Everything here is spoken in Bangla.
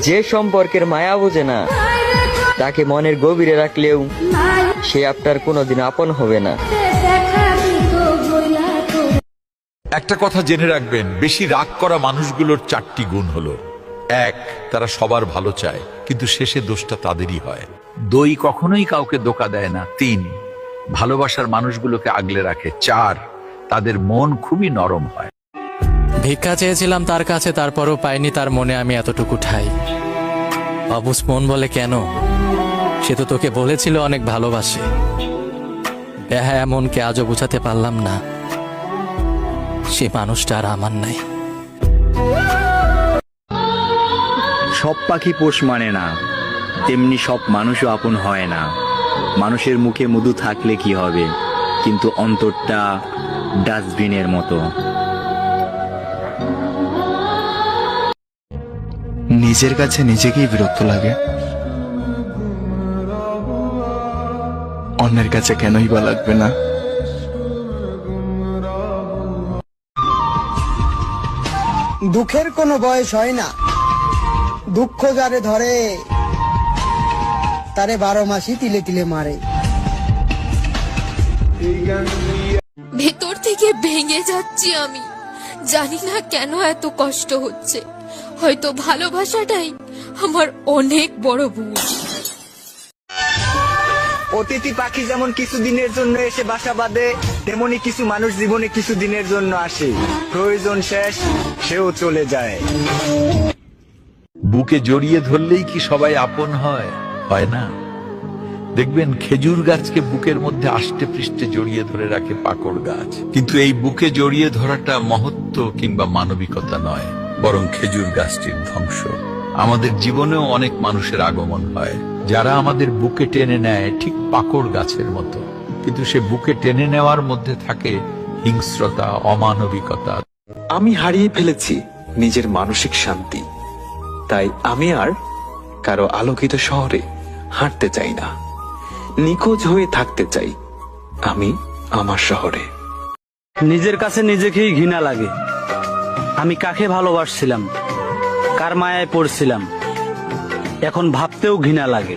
যে সম্পর্কের মায়া বোঝে না তাকে মনের গভীরে রাখলেও সে আপনার কোনোদিন আপন হবে না। একটা কথা জেনে রাখবেন বেশি রাগ করা মানুষগুলোর চারটি গুণ হলো। এক তারা সবার ভালো চায় কিন্তু শেষে দোষটা তাদেরই হয়। দই কখনোই কাউকে দোকা দেয় না। তিন ভালোবাসার মানুষগুলোকে আগলে রাখে। চার তাদের মন খুবই নরম হয়। ভিক্ষা চেয়েছিলাম তার কাছে, তারপরও পাইনি তার মনে আমি এতটুকু ঠাই। অবুস মন বলে কেন? সে তো তোকে বলেছিল অনেক ভালোবাসে। হ্যাঁ মনকে আজও বোঝাতে পারলাম না। সে মানুষটা আর আমার নাই। সব পাখি পোষ মানে না। তেমনি সব মানুষও আপন হয় না। মানুষের মুখে মধু থাকলে কি হবে? কিন্তু অন্তরটা ডাস্টবিনের মতো। নিজের কাছে নিজেকেই বিরক্ত লাগে। অন্যের কাছে কেনই বা লাগবে না। দুঃখের কোনো বয়স হয় না। দুঃখ যারে ধরে তারে বারো মাসই তিলে তিলে মারে। ভেতর থেকে ভেঙে যাচ্ছি আমি। জানি না কেন এত কষ্ট হচ্ছে। হয়তো ভালোবাসাটাই আমার অনেক বড় ভুল। অতিথি পাখি যেমন কিছু দিনের জন্য এসে বাসা বাঁধে তেমনি কিছু মানুষ জীবনে কিছু দিনের জন্য আসে। প্রয়োজন শেষ সেও চলে যায়। বুকে জড়িয়ে ধরলেই কি সবাই আপন হয়? হয় না। দেখবেন খেজুর গাছকে বুকের মধ্যে আষ্টে পৃষ্ঠে জড়িয়ে ধরে রাখে পাকড় গাছ। কিন্তু এই বুকে জড়িয়ে ধরাটা মহত্ব কিংবা মানবিকতা নয়। বরং খেজুর গাছটির ধ্বংস। আমাদের জীবনেও অনেক মানুষের আগমন হয় যারা আমাদের বুকে টেনে নেয় ঠিক পাকড় গাছের মতো। কিন্তু সে বুকে টেনে নেওয়ার মধ্যে থাকে হিংস্রতা অমানবিকতা। আমি হারিয়ে ফেলেছি নিজের মানসিক শান্তি। তাই আমি আর কারও আলোকিত শহরে হাঁটতে চাই না। নিখোঁজ হয়ে থাকতে চাই আমি আমার শহরে। নিজের কাছে নিজেকেই ঘৃণা লাগে। আমি কাকে ভালোবাসছিলাম? কার মায়ায় পড়ছিলাম? এখন ভাবতেও ঘৃণা লাগে।